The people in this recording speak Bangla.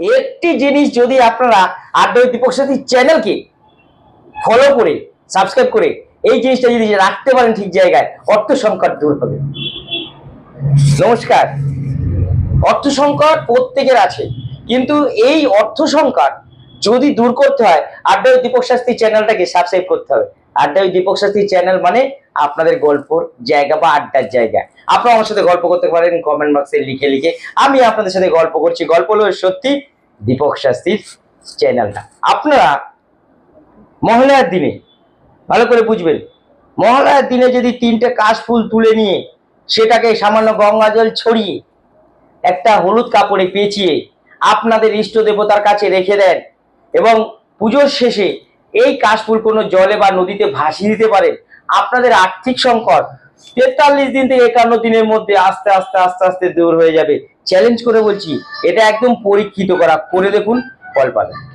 একটি জিনিস যদি আপনারা আড্ডা দীপক সাথী চ্যানেলকে ফলো করে সাবস্ক্রাইব করে, এই জিনিসটা যদি রাখতে পারেন ঠিক জায়গায়, অর্থ সংকট দূর হবে। নমস্কার। অর্থ সংকট প্রত্যেকের আছে, কিন্তু এই অর্থ সংকট যদি দূর করতে হয় আড্ডা দীপক শাস্ত্রী চ্যানেলটাকে সাবস্ক্রাইব করতে হবে। আড্ডা দীপক শাস্ত্রী চ্যানেল মানে আপনাদের গল্পর জায়গা বা আড্ডার জায়গা। আপনারা আমার সাথে গল্প করতে পারেন কমেন্ট বক্সে লিখে লিখে। আমি আপনাদের সাথে গল্প করছি। গল্প হলো সত্যি দীপক শাস্ত্রীর চ্যানেলটা। আপনারা মহালয়ার দিনে, ভালো করে বুঝবেন, মহালয়ার দিনে যদি তিনটে কাশফুল তুলে নিয়ে সেটাকে সামান্য গঙ্গা জল ছড়িয়ে একটা হলুদ কাপড়ে পেঁচিয়ে আপনাদের ইষ্ট দেবতার কাছে রেখে দেন এবং পুজোর শেষে এই কাশফুল কোনো জলে বা নদীতে ভাসিয়ে দিতে পারেন, আপনাদের আর্থিক সংকট তেতাল্লিশ দিন থেকে একান্ন দিনের মধ্যে আস্তে আস্তে আস্তে আস্তে দূর হয়ে যাবে। চ্যালেঞ্জ করে বলছি, এটা একদম পরীক্ষিত করা। করে দেখুন, ফল পাবেন।